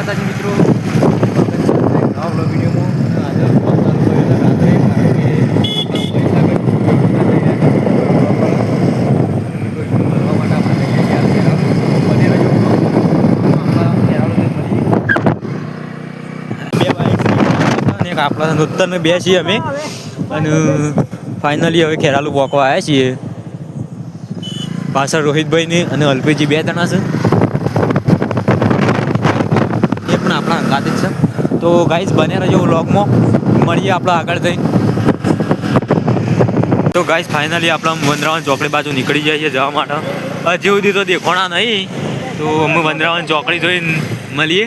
માતાજી મિત્રો. આપણા મળીએ. બે છીએ અમે. અને ફાઇનલી હવે ખેરાલુ પોકવા આવ્યા છીએ. પાછળ રોહિતભાઈ ને અને અલ્પેજી બે જણા છે એ જ છે. તો ગાઈઝ બને રહેજો વ્લોગમાં મળીએ આપણા આગળ જઈ તો ગાઈઝ ફાઇનલી આપણે વંદરાવન ચોકડી બાજુ નીકળી જઈએ જવા માટે. હજી સુધી તો દેખોણા નહીં. તો અમે વંદરાવન ચોકડી જોઈને મળીએ.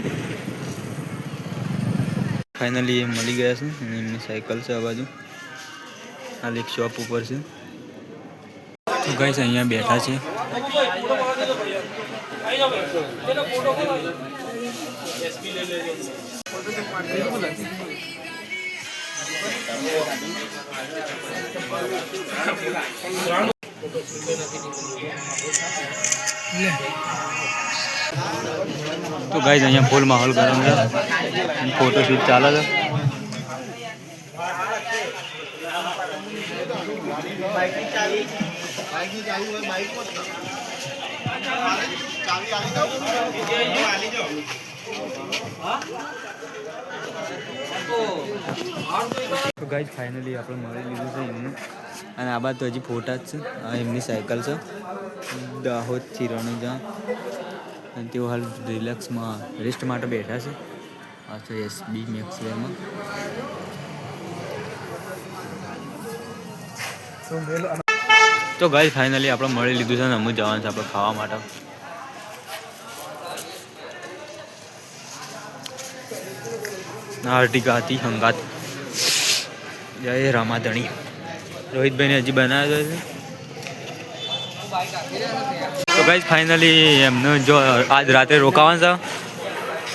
ફાઇનલી એ મળી ગયા છે. અને એમની સાયકલ છે આ બાજુ. ખાલી એક શોપ ઉપર છે. તો ગાઈસ અહીંયા બેઠા છે. તો ગાઈસ અહીંયા ફૂલ માહોલ ગરમ છે ફોટો શૂટ ચાલે છે તો ગાઈઝ ફાઇનલી આપણે મળી લીધું છે એમનું. અને આ બાદ તો હજી ફોટા જ છે. એમની સાયકલ છે. દાહોદથી રણુજા. અને તેઓ હાલ રિલેક્સમાં રેસ્ટ માટે બેઠા છે. આ બી એસબી મેક્સવેરમાં તો ગાઈઝ ફાઇનલી આપણે મળી લીધું છે ને અમુક જવાનું છે આપણે ખાવા માટે. આર્ટિકા હતી હંગાત. જય રામાધણી. રોહિતભાઈને હજી બનાવ્યો છે. તો ગાઈઝ ફાઇનલી એમને જો આજ રાત્રે રોકાવાનું છે.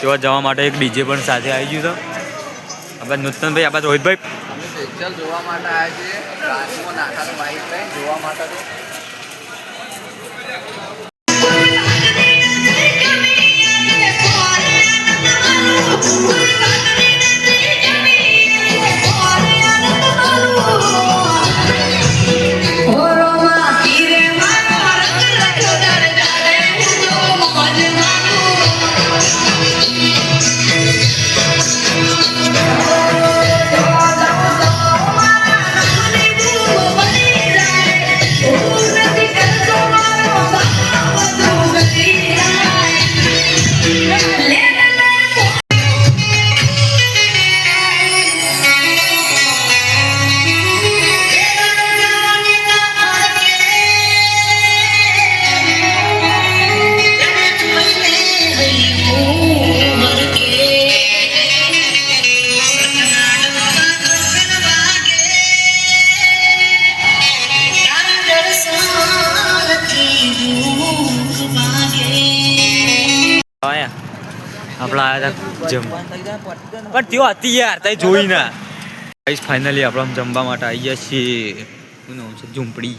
તેવા જવા માટે એક ડીજે પણ સાથે આવી ગયું હતું આપણે નૂતનભાઈ, આપણે રોહિતભાઈ. જોવા માટે આપણા આયા હતા જમ પણ તેઓ હતી યાર તઈ જોઈ ના. ગાઈસ ફાઇનલી આપણે જમવા માટે આવી ગયા છીએ. શું નામ છે? ઝૂંપડી.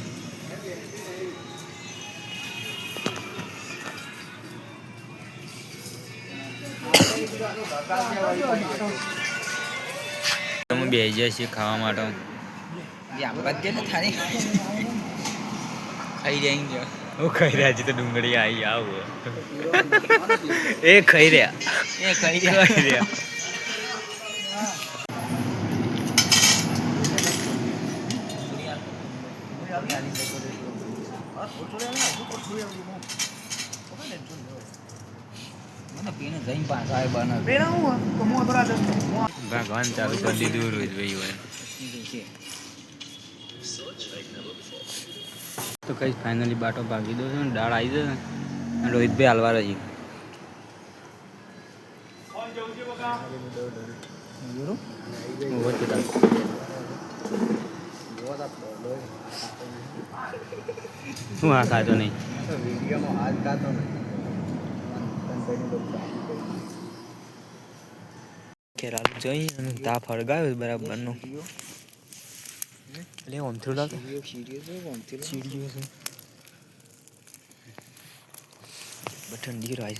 અમે બેસી ગયા છીએ ખાવા માટે. ખાઈ જાય હું ખાઈ રહ્યા છે તો ડુંગળી આવી આવું એ ખાઈ રહ્યા એ ખાઈ ખાઈ રહ્યા મને પીને જઈને પાછા આવે બને ભગવાન ચાલુ કરી દીધું રોહિતભાઈ હોય તો કઈ ફાઇનલી બાટો ભાગી દો ને, દાળ આવી જશે ને રોહિતભાઈ હાલવા રહી શું આ ખાતો નહીં? ખેરાલુ જઈ અને તાપ હળગાવ્યો બરાબરનો. એટલે ઓમથું લાગે સીડીઓ છે છે ઠંડી રાજ